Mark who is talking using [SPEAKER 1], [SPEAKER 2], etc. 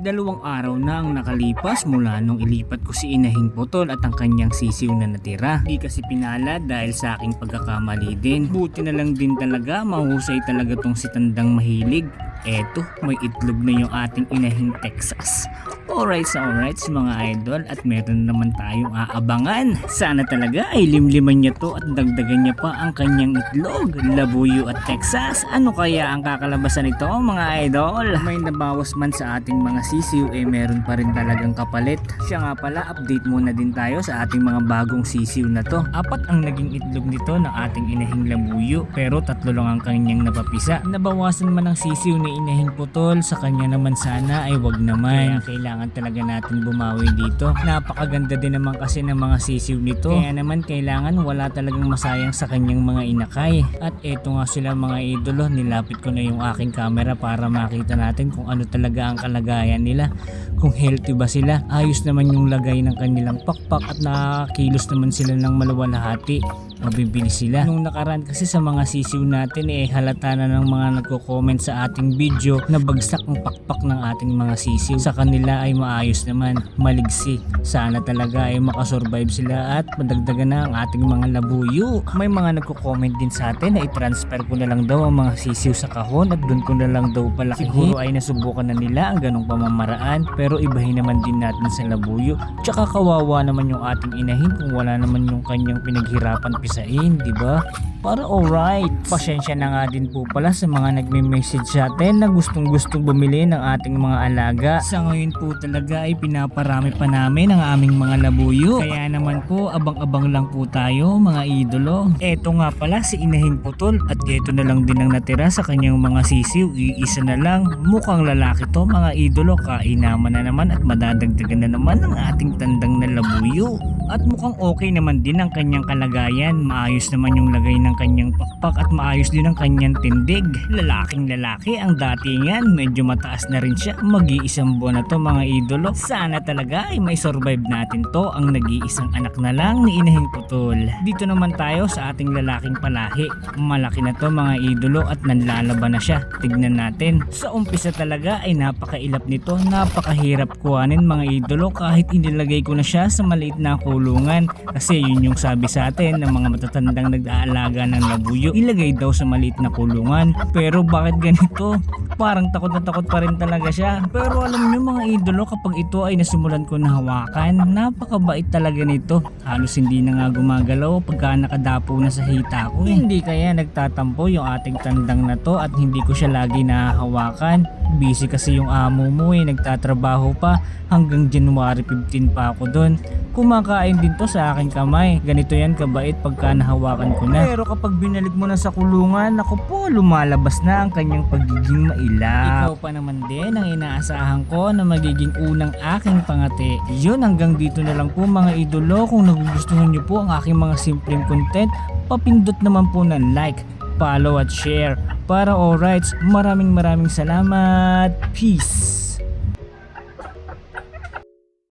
[SPEAKER 1] Dalawang araw na ang nakalipas mula nung ilipat ko si Inahing Putol at ang kanyang sisiw na natira. Di kasi pinalad dahil sa aking pagkakamali din. Buti na lang din talaga, mahusay talaga tong si Tandang Mahilig. Eto, may itlog na yung ating Inahing Texas. Alright sa alright mga idol at meron naman tayong aabangan. Sana talaga ay limliman niya to at dagdagan niya pa ang kanyang itlog, labuyo at Texas. Ano kaya ang kakalabasan nito mga idol? May nabawas man sa ating mga sisiw eh meron pa rin talagang kapalit. Siya nga pala update muna din tayo sa ating mga bagong sisiw na to. Apat ang naging itlog nito ng ating inahing labuyo pero tatlo lang ang kanyang napapisa. Nabawasan man ang sisiw ni inahing putol sa kanya naman sana ay wag naman. Kaya kailangan talaga natin bumawi dito. Napakaganda din naman kasi ng mga sisiw nito. Kaya naman kailangan wala talagang masayang sa kanyang mga inakay. At eto nga sila mga idolo, nilapit ko na yung aking camera para makita natin kung ano talaga ang kalagayan nila. Kung healthy ba sila. Ayos naman yung lagay ng kanilang pakpak at nakakilos naman sila ng malawalhati mabibili sila. Nung nakaraan kasi sa mga sisiw natin eh halata na ng mga nagko-comment sa ating video na bagsak ang pakpak ng ating mga sisiw. Sa kanila ay maayos naman, maligsi. Sana talaga ay makasurvive sila at madagdagan na ang ating mga labuyo. May mga nagko-comment din sa atin na i-transfer ko na lang daw ang mga sisiw sa kahon at doon ko na lang daw pala Siguro ay nasubukan na nila ang ganong pamamaraan pero ibahin naman din natin sa labuyo. Tsaka kawawa naman yung ating inahin kung wala naman yung kanyang pinaghirapan pisain, di ba? Para alright. Pasensya na nga din po pala sa mga nagme-message sa atin na gustong gustong bumili ng ating mga alaga. Sa ngayon po talaga ay pinaparami pa namin ang aming mga labuyo. Kaya naman po abang-abang lang po tayo mga idolo. Eto nga pala si Inahin Putol at eto na lang din ang natira sa kanyang mga sisiw. Iisa na lang. Mukhang lalaki to mga idolo. Kainaman na naman at madadagdagan na naman ang ating tandang na labuyo. At mukhang okay naman din ang kanyang kalagayan. Maayos naman yung lagay ng kanyang pakpak at maayos din ang kanyang tindig. Lalaking lalaki ang datingan. Medyo mataas na rin siya. Mag-iisang buwan na to mga idolo. Sana talaga ay may survive natin to ang nag-iisang anak na lang ni Inahing Putol. Dito naman tayo sa ating lalaking palahi. Malaki na to mga idolo at nanlalaban na siya. Tignan natin. Sa umpisa talaga ay napakailap nito. Napakahirap kuhanin mga idolo kahit inilagay ko na siya sa maliit na kulungan. Kasi yun yung sabi sa atin ng mga matatandang nag-aalaga ng labuyo. Ilagay daw sa maliit na kulungan. Pero bakit ganito? Parang takot na takot pa rin talaga siya. Pero alam nyo mga idolo kapag ito ay nasimulan ko na hawakan, napakabait talaga nito. Halos hindi na nga gumagalaw pagka nakadapo na sa hita ko. Hindi kaya nagtatampo yung ating tandang na to at hindi ko siya lagi nahahawakan. Busy kasi yung amo mo eh, nagtatrabaho pa hanggang January 15 pa ako doon. Kumakain din to sa aking kamay. Ganito yan kabait pagka nahawakan ko na. Pero kapag binalik mo na sa kulungan, ako po, lumalabas na ang kanyang pagiging mailap. Ikaw pa naman din ang inaasahan ko na magiging unang aking pangati. Yun, hanggang dito na lang po mga idolo. Kung nagugustuhan nyo po ang aking mga simpleng content, papindot naman po ng like, follow at share. Para alright, maraming maraming salamat. Peace!